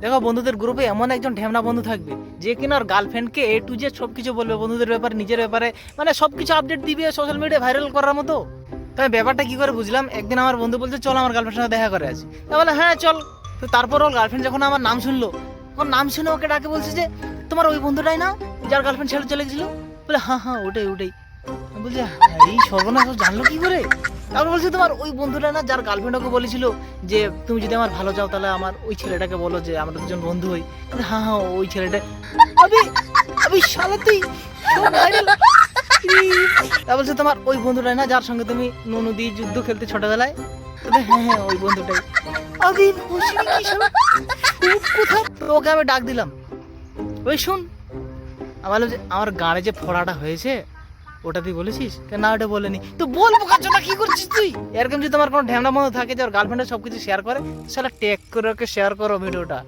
দেখো, বন্ধুদের গ্রুপে এমন একজন ঢেমনা বন্ধু থাকবে, যে কিনা ওর গার্লফ্রেন্ডকে এ টু জেড সব কিছু বলবে, বন্ধুদের ব্যাপারে, নিজের ব্যাপারে মানে সব কিছু আপডেট দিবে সোশ্যাল মিডিয়ায় ভাইরাল করার মতো। তাই ব্যাপারটা কি করে বুঝলাম? একদিন আমার বন্ধু বলছে, চল আমার গার্লফ্রেন্ডের সাথে দেখা করে আছি তা বলে হ্যাঁ চল। তো তারপর ওর গার্লফ্রেন্ড যখন আমার নাম শুনলো, ওর নাম শুনে ওকে ডাকে বলছে যে, তোমার ওই বন্ধুটাই না, যার গার্লফ্রেন্ড ছেড়ে চলে গেছিল? বলে হ্যাঁ হ্যাঁ ওটাই ওটাই। বলছি, এই সর্বনাশ জানলো কি করে? তারপর বলছে তোমার ওই বন্ধুটা না যার গার্লফ্রেন্ড ওকে বলেছিল যে, তুমি যদি আমার ভালো চাও তাহলে আমার ওই ছেলেটাকে বলো যে, আমরা দুজন বন্ধু হই। হ্যাঁ হ্যাঁ ওই ছেলেটা আবে আবে শালা তুই তা বলছে, তোমার ওই বন্ধুটাই না যার সঙ্গে তুমি নুনু দিয়ে যুদ্ধ খেলতে ছোটবেলায়? হ্যাঁ হ্যাঁ ওই বন্ধুটাই। আবে বুঝলি কি শালা? খুব কোথা। তো ওকে আমি ডাক দিলাম। ওই শুন, আমার যে, আমার গাড়ে যে ফোড়াটা হয়েছে ওটা তুই বলেছিস? না, ওটা বলেনি। তো বলব কাজটা কি করছিস তুই? এরকম যদি তোমার কোনো ঢ্যামড়া মনে থাকে যে ওর গার্লফ্রেন্ডের সব কিছু শেয়ার করে সেটা টেক করে ওকে শেয়ার করো ভিডিওটা